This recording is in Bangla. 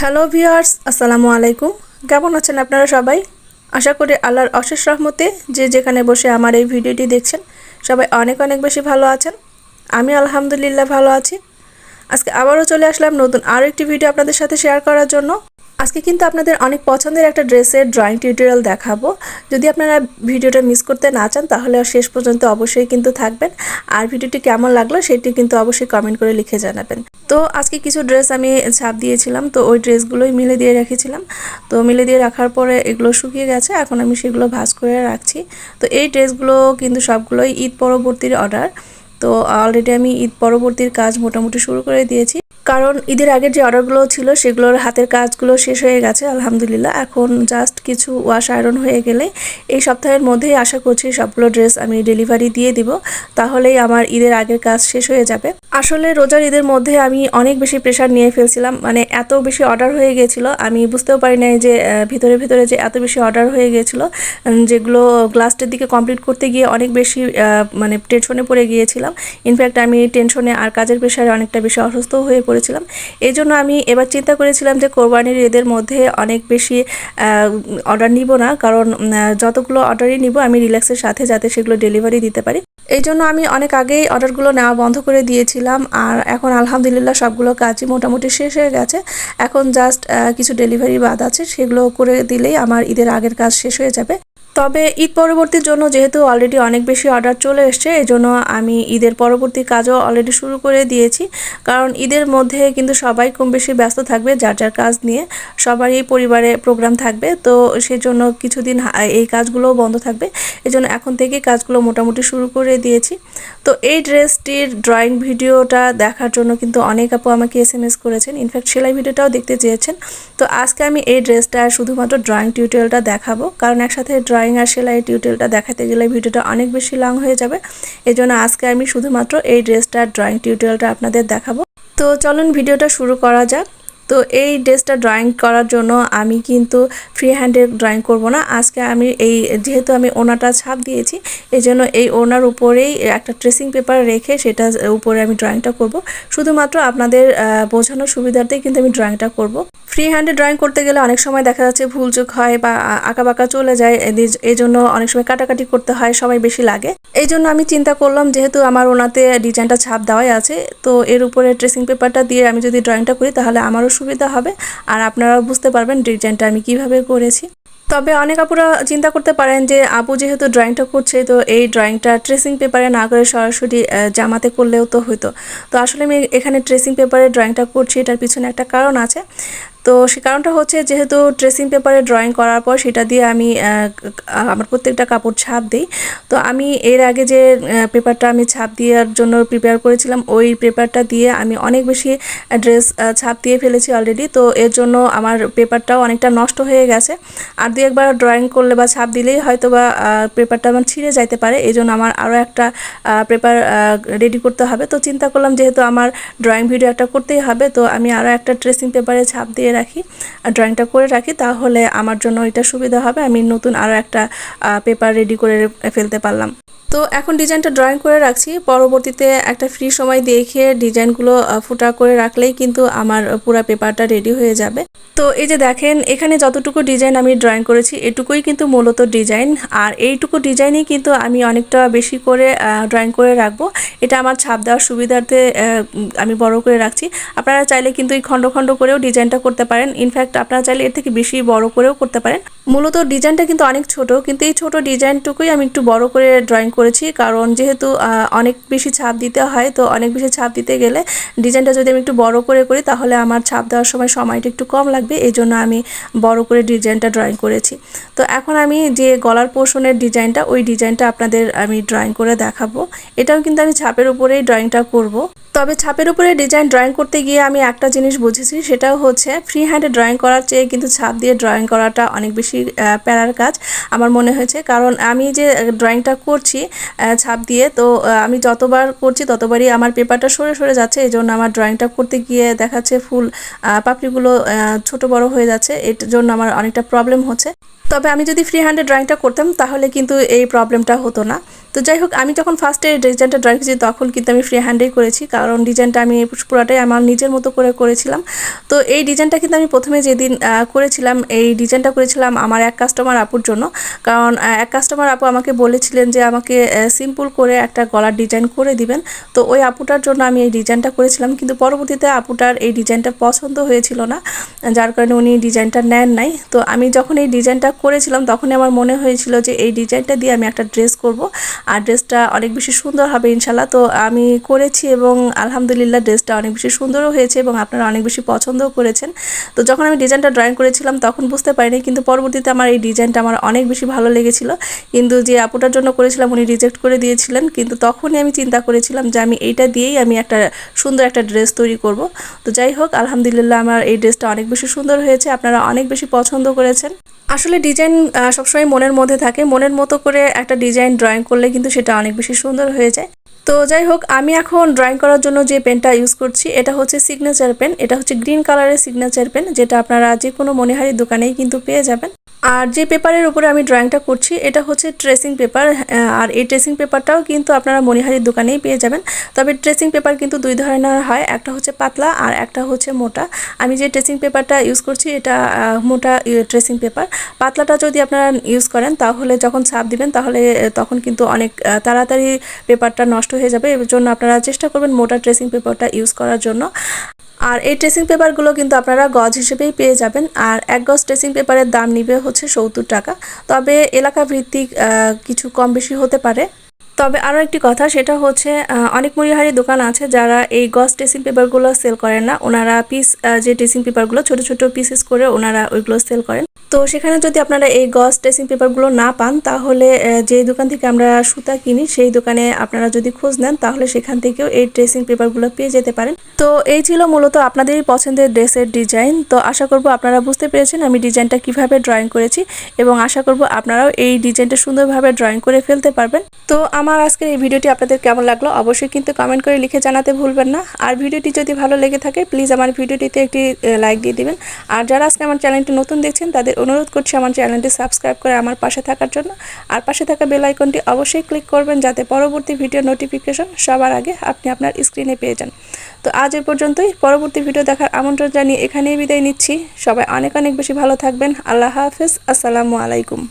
হ্যালো ভিউয়ার্স, আসসালামু আলাইকুম। কেমন আছেন আপনারা সবাই? আশা করি আল্লাহর অশেষ রহমতে যে যেখানে বসে আমার এই ভিডিওটি দেখছেন, সবাই অনেক অনেক বেশি ভালো আছেন। আমি আলহামদুলিল্লাহ ভালো আছি। আজকে আবারও চলে আসলাম নতুন আরও একটি ভিডিও আপনাদের সাথে শেয়ার করার জন্য। আজকে কিন্তু আপনাদের অনেক পছন্দের একটা ড্রেসের ড্রয়িং টিউটোরিয়াল দেখাবো। যদি আপনারা ভিডিওটা মিস করতে না চান, তাহলে শেষ পর্যন্ত অবশ্যই কিন্তু থাকবেন। আর ভিডিওটি কেমন লাগল, সেটি কিন্তু অবশ্যই কমেন্ট করে লিখে জানাবেন। তো আজকে কিছু ড্রেস আমি ছাপ দিয়েছিলাম, তো ওই ড্রেসগুলোই মিলে দিয়ে রেখেছিলাম। তো মিলে দিয়ে রাখার পরে এগুলো শুকিয়ে গেছে, এখন আমি সেগুলো ভাজ করে রাখছি। তো এই ড্রেসগুলো কিন্তু সবগুলোই ঈদ পরবর্তীর অর্ডার তো অলরেডি আমি ঈদ পরবর্তীর কাজ মোটামুটি শুরু করে দিয়েছি। কারণ ঈদের আগের যে অর্ডারগুলো ছিল, সেগুলোর হাতের কাজগুলো শেষ হয়ে গেছে, আলহামদুলিল্লাহ। এখন জাস্ট কিছু ওয়াশ আয়রন হয়ে গেলে এই সপ্তাহের মধ্যেই আশা করছি সবগুলো ড্রেস আমি ডেলিভারি দিয়ে দিব। তাহলেই আমার ঈদের আগের কাজ শেষ হয়ে যাবে। আসলে রোজার ঈদের মধ্যে আমি অনেক বেশি প্রেশার নিয়ে ফেলছিলাম। মানে এত বেশি অর্ডার হয়ে গিয়েছিল আমি বুঝতেও পারি নাই যে ভিতরে ভিতরে যে এত বেশি অর্ডার হয়ে গিয়েছিল যেগুলো গ্লাসটের দিকে কমপ্লিট করতে গিয়ে অনেক বেশি মানে টেনশনে পড়ে গিয়েছিলাম। ইনফ্যাক্ট আমি টেনশনে আর কাজের প্রেশারে অনেকটা বেশি অসুস্থ হয়ে পড়েছিলাম। এই জন্য আমি এবার চিন্তা করেছিলাম যে কোরবানির ঈদের মধ্যে অনেক বেশি অর্ডার নিব না। কারণ যতগুলো অর্ডারই নিব, আমি রিল্যাক্সের সাথে যাতে সেগুলো ডেলিভারি দিতে পারি। এই জন্য আমি অনেক আগেই অর্ডারগুলো নেওয়া বন্ধ করে দিয়েছিলাম। আর এখন আলহামদুলিল্লাহ সবগুলো কাজই মোটামুটি শেষ হয়ে গেছে। এখন জাস্ট কিছু ডেলিভারি বাদ আছে। সেগুলো করে দিলেই আমার ঈদের আগের কাজ শেষ হয়ে যাবে। তবে ঈদ পরবর্তীর জন্য যেহেতু অলরেডি অনেক বেশি অর্ডার চলে এসছে এই জন্য আমি ঈদের পরবর্তী কাজও অলরেডি শুরু করে দিয়েছি। কারণ ঈদের মধ্যে কিন্তু সবাই কম বেশি ব্যস্ত থাকবে, যার যার কাজ নিয়ে সবারই পরিবারে প্রোগ্রাম থাকবে। তো সেজন্য কিছুদিন এই কাজগুলোও বন্ধ থাকবে। এই জন্য এখন থেকে কাজগুলো মোটামুটি শুরু করে দিয়েছি। তো এই ড্রেসটির ড্রয়িং ভিডিওটা দেখার জন্য কিন্তু অনেক আপু আমাকে এস এম এস করেছেন। ইনফ্যাক্ট সেলাই ভিডিওটাও দেখতে চেয়েছেন। তো আজকে আমি এই ড্রেসটা শুধুমাত্র ড্রয়িং টিউটোরিয়ালটা দেখাবো। কারণ একসাথে ড্রয়িং আর সেলাই টিউটোরিয়ালটা দেখাতে গেলে ভিডিওটা অনেক বেশি লং হয়ে যাবে। এই জন্য আজকে আমি শুধুমাত্র এই ড্রেসটার ড্রয়িং টিউটোরিয়ালটা আপনাদের দেখাবো। তো চলুন ভিডিওটা শুরু করা যাক। তো এই ড্রেসটা ড্রয়িং করার জন্য আমি কিন্তু ফ্রি হ্যান্ডে ড্রয়িং করব না। আজকে আমি এই, যেহেতু আমি ওনাটা ছাপ দিয়েছি এই জন্য এই ওনার উপরেই একটা ট্রেসিং পেপার রেখে সেটা উপরে আমি ড্রয়িংটা করব। শুধুমাত্র আপনাদের বোঝানোর সুবিধার্থেই কিন্তু আমি ড্রয়িংটা করব। ফ্রি হ্যান্ডে ড্রয়িং করতে গেলে অনেক সময় দেখা যাচ্ছে ভুল চোখ হয় বা আঁকা বাঁকা চলে যায় এই জন্য অনেক সময় কাটাকাটি করতে হয় সময় বেশি লাগে। এই জন্য আমি চিন্তা করলাম, যেহেতু আমার ওনাতে ডিজাইনটা ছাপ দেওয়াই আছে, তো এর উপরে ট্রেসিং পেপারটা দিয়ে আমি যদি ড্রয়িংটা করি, তাহলে আমারও সুবিধা হবে। আর আপনারাও বুঝতে পারবেন ডিজাইনটা আমি কীভাবে করেছি। তবে অনেক আপুরা চিন্তা করতে পারেন যে, আপু যেহেতু ড্রয়িংটা করছে, তো এই ড্রয়িংটা ট্রেসিং পেপারে না করে সরাসরি জামাতে করলেও তো হতো তো আসলে আমি এখানে ট্রেসিং পেপারে ড্রয়িংটা করছি, এটার পিছনে একটা কারণ আছে। তো সে কারণটা হচ্ছে যেহেতু ড্রেসিং পেপারে ড্রয়িং করার পর সেটা দিয়ে আমি আমার প্রত্যেকটা কাপড় ছাপ দিই। তো আমি এর আগে যে পেপারটা আমি ছাপ দেওয়ার জন্য প্রিপেয়ার করেছিলাম, ওই পেপারটা দিয়ে আমি অনেক বেশি ড্রেস ছাপ দিয়ে ফেলেছি অলরেডি তো এর জন্য আমার পেপারটাও অনেকটা নষ্ট হয়ে গেছে। আর দু একবার ড্রয়িং করলে বা ছাপ দিলেই হয়তো বা পেপারটা আমার ছিঁড়ে যাইতে পারে। এই জন্য আমার আরও একটা পেপার রেডি করতে হবে। তো চিন্তা করলাম যেহেতু আমার ড্রয়িং ভিডিও একটা করতেই হবে, তো আমি আরও একটা ড্রেসিং পেপারে ছাপ দিয়ে রাখি আর ড্রয়িংটা করে রাখি, তাহলে আমার জন্য এটা সুবিধা হবে। আমি নতুন আরও একটা পেপার রেডি করে ফেলতে পারলাম। তো এখন ডিজাইনটা ড্রয়িং করে রাখছি। পরবর্তীতে একটা ফ্রি সময় দেখে ডিজাইনগুলো ফুটা করে রাখলেই কিন্তু আমার পুরো পেপারটা রেডি হয়ে যাবে। তো এই যে দেখেন, এখানে যতটুকু ডিজাইন আমি ড্রয়িং করেছি, এটুকুই কিন্তু মূলত ডিজাইন আর এইটুকু ডিজাইনই কিন্তু আমি অনেকটা বেশি করে ড্রয়িং করে রাখব। এটা আমার ছাপ দেওয়ার সুবিধার্থে আমি বড় করে রাখছি। আপনারা চাইলে কিন্তু এই খণ্ড খণ্ড করেও ডিজাইনটা করতে পারেন। ইনফ্যাক্ট আপনারা চাইলে এর থেকে বেশি বড় করেও করতে পারেন। মূলত ডিজাইনটা কিন্তু অনেক ছোট, কিন্তু এই ছোট ডিজাইনটুকুই আমি একটু বড় করে ড্রয়িং করেছি, কারণ যেহেতু অনেক বেশি ছাপ দিতে হয়, তো অনেক বেশি ছাপ দিতে গেলে ডিজাইনটা যদি আমি একটু বড় করে করি, তাহলে আমার ছাপ দেওয়ার সময় সময়টা একটু কম লাগবে এই জন্য আমি বড় করে ডিজাইনটা ড্রয়িং করেছি। তো এখন আমি যে গলার পোষণের ডিজাইনটা, ওই ডিজাইনটা আপনাদের আমি ড্রয়িং করে দেখাবো। এটাও কিন্তু আমি ছাপের উপরেই ড্রয়িংটা করব। তবে ছাপের উপরে ডিজাইন ড্রয়িং করতে গিয়ে আমি একটা জিনিস বুঝেছি, সেটাও হচ্ছে ফ্রি হ্যান্ডে ড্রয়িং করার চেয়ে কিন্তু ছাপ দিয়ে ড্রয়িং করাটা অনেক বেশি প্যারার কাজ। আমার মনে হয়েছে, কারণ আমি যে ড্রয়িংটা করছি ছাপ দিয়ে, তো আমি যতবার করছি ততবারই আমার পেপারটা সরে সরে যাচ্ছে এই জন্য আমার ড্রয়িংটা করতে গিয়ে দেখাচ্ছে ফুল পাপড়িগুলো ছোট বড় হয়ে যাচ্ছে, এর জন্য আমার অনেকটা প্রবলেম হচ্ছে। তবে আমি যদি ফ্রি হ্যান্ডে ড্রয়িংটা করতাম, তাহলে কিন্তু এই প্রবলেমটা হতো না। তো যাই হোক, আমি যখন ফার্স্টে ডিজাইনটা ড্রয়িং করেছি, তখন কিন্তু আমি ফ্রি হ্যান্ডেই করেছি, কারণ ডিজাইনটা আমি পুরোটাই আমার নিজের মতো করে করেছিলাম। তো এই ডিজাইনটা কিন্তু আমি প্রথমে যেদিন করেছিলাম, এই ডিজাইনটা করেছিলাম আমার এক কাস্টমার আপুর জন্য। কারণ এক কাস্টমার আপু আমাকে বলেছিলেন যে আমাকে সিম্পল করে একটা গলার ডিজাইন করে দিবেন। তো ওই আপুটার জন্য আমি এই ডিজাইনটা করেছিলাম, কিন্তু পরবর্তীতে আপুটার এই ডিজাইনটা পছন্দ হয়েছিল না, যার কারণে উনি ডিজাইনটা নেন নাই। তো আমি যখন এই ডিজাইনটা করেছিলাম, তখনই আমার মনে হয়েছিল যে এই ডিজাইনটা দিয়ে আমি একটা ড্রেস করব। আর ড্রেসটা অনেক বেশি সুন্দর হবে ইনশাল্লাহ তো আমি করেছি এবং আলহামদুলিল্লাহ ড্রেসটা অনেক বেশি সুন্দরও হয়েছে এবং আপনারা অনেক বেশি পছন্দও করেছেন। তো যখন আমি ডিজাইনটা ড্রয়িং করেছিলাম, তখন বুঝতে পারিনি, কিন্তু পরবর্তীতে আমার এই ডিজাইনটা আমার অনেক বেশি ভালো লেগেছিল। কিন্তু যে আপুটার জন্য করেছিলাম, উনি রিজেক্ট করে দিয়েছিলেন। কিন্তু তখনই আমি চিন্তা করেছিলাম যে আমি এইটা দিয়েই আমি একটা সুন্দর একটা ড্রেস তৈরি করব। তো যাই হোক, আলহামদুলিল্লাহ আমার এই ড্রেসটা অনেক বেশি সুন্দর হয়েছে, আপনারা অনেক বেশি পছন্দ করেছেন। আসলে ডিজাইন সবসময় মনের মধ্যে থাকে। মনের মতো করে একটা ডিজাইন ড্রয়িং করলে কিন্তু সেটা অনেক বেশি সুন্দর হয়ে যায়। তো যাই হোক, আমি এখন ড্রয়িং করার জন্য যে পেনটা ইউজ করছি, এটা হচ্ছে সিগনেচার পেন এটা হচ্ছে গ্রিন কালারের সিগনেচার পেন যেটা আপনারা যে কোনো মনিহারি দোকানেই কিন্তু পেয়ে যাবেন। আর যে পেপারের উপরে আমি ড্রয়িংটা করছি, এটা হচ্ছে ট্রেসিং পেপার আর এই ট্রেসিং পেপারটাও কিন্তু আপনারা মনিহারির দোকানেই পেয়ে যাবেন। তবে ট্রেসিং পেপার কিন্তু দুই ধরনের হয়, একটা হচ্ছে পাতলা আর একটা হচ্ছে মোটা। আমি যে ট্রেসিং পেপারটা ইউজ করছি, এটা মোটা ট্রেসিং পেপার পাতলাটা যদি আপনারা ইউজ করেন, তাহলে যখন ছাপ দিবেন, তাহলে তখন কিন্তু অনেক তাড়াতাড়ি পেপারটা নষ্ট হয়ে যাবে। এর জন্য আপনারা চেষ্টা করবেন মোটা ট্রেসিং পেপারটা ইউজ করার জন্য। আর এই ট্রেসিং পেপারগুলো কিন্তু আপনারা গজ হিসেবেই পেয়ে যাবেন। আর এক গজ ট্রেসিং পেপারের দাম নিবে হচ্ছে সত্তর টাকা। তবে এলাকা ভিত্তিক কিছু কম বেশি হতে পারে। তবে আরও একটি কথা, সেটা হচ্ছে অনেক মরিহারি দোকান আছে যারা এই গস ট্রেসিং পেপারগুলো সেল করেন না। ওনারা পিস যে ড্রেসিং পেপারগুলো, ছোট ছোট পিসেস করে ওনারা ওইগুলো সেল করেন। তো সেখানে যদি আপনারা এই গস ট্রেসিং পেপারগুলো না পান, তাহলে যে দোকান থেকে আমরা সুতা কিনি, সেই দোকানে আপনারা যদি খোঁজ নেন, তাহলে সেখান থেকেও এই ড্রেসিং পেপারগুলো পেয়ে যেতে পারেন। তো এই ছিল মূলত আপনাদেরই পছন্দের ড্রেসের ডিজাইন। তো আশা করব আপনারা বুঝতে পেরেছেন আমি ডিজাইনটা কীভাবে ড্রয়িং করেছি এবং আশা করব আপনারাও এই ডিজাইনটা সুন্দরভাবে ড্রয়িং করে ফেলতে পারবেন। তো আমার আজকের এই ভিডিওটি আপনাদের কেমন লাগল অবশ্যই কিন্তু কমেন্ট করে লিখে জানাতে ভুলবেন না। আর ভিডিওটি যদি ভালো লেগে থাকে প্লিজ আমার ভিডিওটিতে একটি লাইক দিয়ে দিবেন। আর যারা আজকে আমার চ্যানেলটি নতুন দেখছেন, তাদের অনুরোধ করছি আমার চ্যানেলটি সাবস্ক্রাইব করে আমার পাশে থাকার জন্য। আর পাশে থাকা বেল আইকনটি অবশ্যই ক্লিক করবেন, যাতে পরবর্তী ভিডিও নোটিফিকেশন সবার আগে আপনি আপনার স্ক্রিনে পেয়ে যান। তো আজ এ পর্যন্তই। পরবর্তী ভিডিও দেখার আমন্ত্রণ জানিয়ে এখানেই বিদায় নিচ্ছি। সবাই অনেক অনেক বেশি ভালো থাকবেন। আল্লাহ হাফেজ। আসসালামু আলাইকুম।